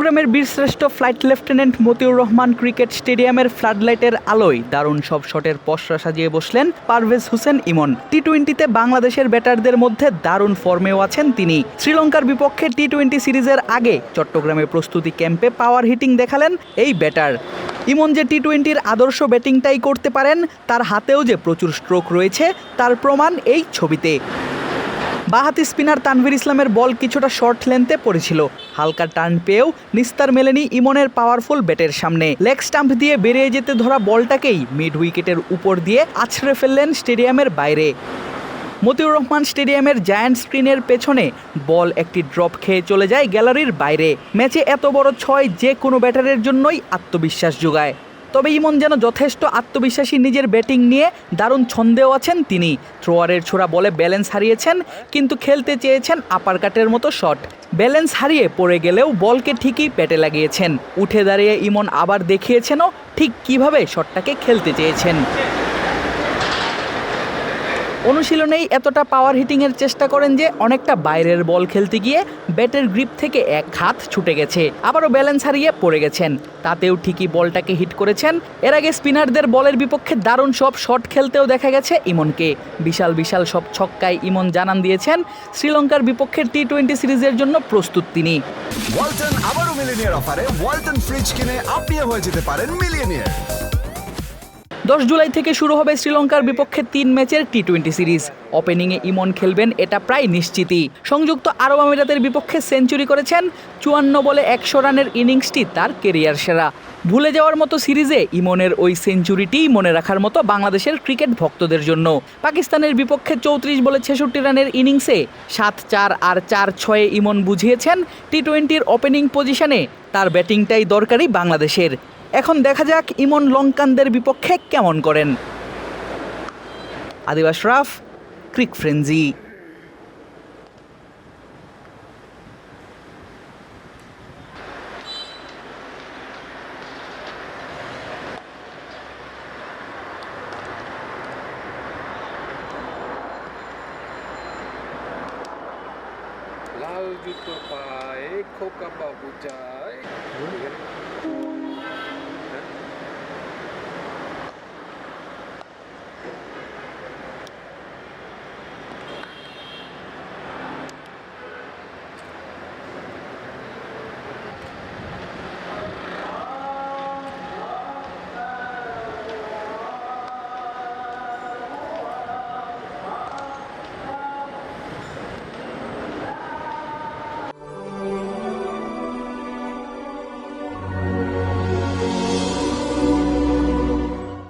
চট্টগ্রামের বীরশ্রেষ্ঠ flight lieutenant Motiur Rahman cricket স্টেডিয়ামের ফ্লাডলাইটের আলোয় দারুণ সব শটের পসরা সাজিয়ে বসলেন পারভেজ হোসেন ইমন। টি টোয়েন্টিতে বাংলাদেশের ব্যাটারদের মধ্যে দারুণ ফর্মেও আছেন তিনি। শ্রীলঙ্কার বিপক্ষে টি টোয়েন্টি সিরিজের আগে চট্টগ্রামে প্রস্তুতি ক্যাম্পে পাওয়ার হিটিং দেখালেন এই ব্যাটার। ইমন যে টি টোয়েন্টির আদর্শ ব্যাটিংটাই করতে পারেন, তার হাতেও যে প্রচুর স্ট্রোক রয়েছে, তার প্রমাণ এই ছবিতে। বাহাতি স্পিনার তানভীর ইসলামের বল কিছুটা শর্ট লেন্থে পড়েছিল। হালকা টার্ন পেয়েও নিস্তার মেলেনি ইমনের পাওয়ারফুল ব্যাটের সামনে। লেগ স্টাম্প দিয়ে বেরিয়ে যেতে ধরা বলটাকেই মিড উইকেটের উপর দিয়ে আছড়ে ফেললেন স্টেডিয়ামের বাইরে। মতিউর রহমান স্টেডিয়ামের জায়ান্ট স্ক্রিনের পেছনে বল একটি ড্রপ খেয়ে চলে যায় গ্যালারির বাইরে। ম্যাচে এত বড় ছয় যে কোনো ব্যাটারের জন্যই আত্মবিশ্বাস যোগায়। তবে ইমন যেন যথেষ্ট আত্মবিশ্বাসী নিজের ব্যাটিং নিয়ে দারুণ ছন্দেও আছেন তিনি। থ্রোয়ারের ছোড়া বলে ব্যালেন্স হারিয়েছেন, কিন্তু খেলতে চেয়েছেন আপার কাটের মতো শট ব্যালেন্স হারিয়ে পড়ে গেলেও বলকে ঠিকই পেটে লাগিয়েছেন। উঠে দাঁড়িয়ে ইমন আবার দেখিয়েছেনও ঠিক কীভাবে শটটাকে খেলতে চেয়েছেন। অনুশীলনেই এতটা পাওয়ার হিটিংয়ের চেষ্টা করেন যে অনেকটা বাইরের বল খেলতে গিয়ে ব্যাটের গ্রিপ থেকে এক হাত ছুটে গেছে, আবারও ব্যালেন্স হারিয়ে পড়ে গেছেন। তাতেও ঠিকই বলটাকে হিট করেছেন। এর আগে স্পিনারদের বলের বিপক্ষে দারুণ সব শট খেলতেও দেখা গেছে ইমনকে। বিশাল বিশাল সব ছক্কায় ইমন জানান দিয়েছেন শ্রীলঙ্কার বিপক্ষে টি টোয়েন্টি সিরিজের জন্য প্রস্তুত তিনি। ওয়ালটন আবারও মিলিনিয়ার অফারে ওয়ালটন ফ্রিজ কিনে আপনিও হয়ে যেতে পারেন মিলিয়নিয়ার দশ জুলাই থেকে শুরু হবে শ্রীলঙ্কার বিপক্ষে তিন ম্যাচের টি টোয়েন্টি সিরিজ। ওপেনিংয়ে ইমন খেলবেন এটা প্রায় নিশ্চিতই। সংযুক্ত আরব আমিরাতের বিপক্ষে সেঞ্চুরি করেছেন চুয়ান্ন বলে একশো রানের ইনিংসটি তার কেরিয়ার সেরা। ভুলে যাওয়ার মতো সিরিজে ইমনের ওই সেঞ্চুরিটিই মনে রাখার মতো বাংলাদেশের ক্রিকেট ভক্তদের জন্য। পাকিস্তানের বিপক্ষে চৌত্রিশ বলে ছেষট্টি রানের ইনিংসে সাত চার আর চার ছয়ে ইমন বুঝিয়েছেন টি টোয়েন্টির ওপেনিং পজিশনে। তার ব্যাটিংটাই দরকারি বাংলাদেশের। এখন দেখা যাক ইমন লঙ্কানদের বিপক্ষে কেমন করেন। আদিবাস রাফ, ক্রিক ফ্রেঞ্জি লাল জুতো পায়ে খোকা